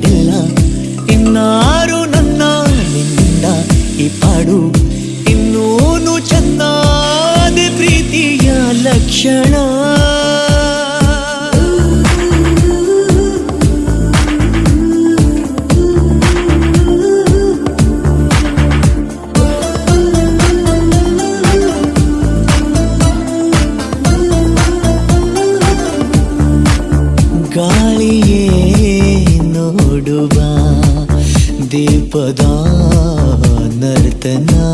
ఎడల ఇన్నారు నన్న నింద ఈ పాಡು ಇನ್ನೂನು ಚಂದಾದ ಪ್ರೀತಿಯ ಲಕ್ಷಣ God తోడువా దీపదా నర్తనా.